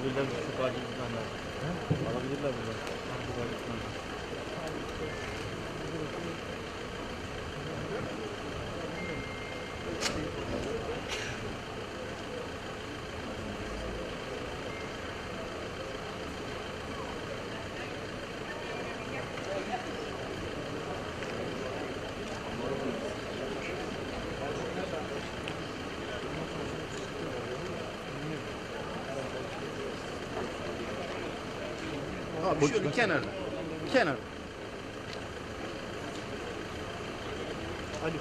Alabilirler bu sokağa gitmeden lazım. Alabilirler buradan. Sokağa gitmeden bir. Abi şöyle kenarda. Kenar. Hadi.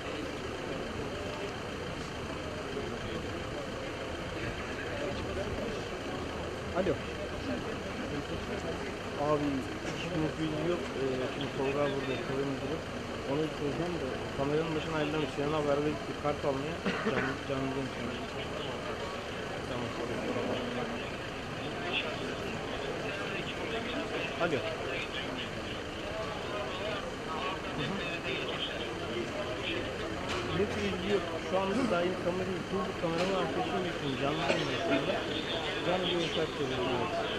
Alo. Abi şimdi yok. Ee, şimdi Tolga burada kafe müdürü. Onu söyleyeceğim de kameranın başına ayrılamış. Sinan abi arada gitti kart almaya. Canlı canlı konuşuyor. Alo. Bilgi yok. Şu anda dahil kamerayı kurdu. Kameranın arkasını bekliyorum. Canlı konuşuyor. Canlı bir uçak geliyor.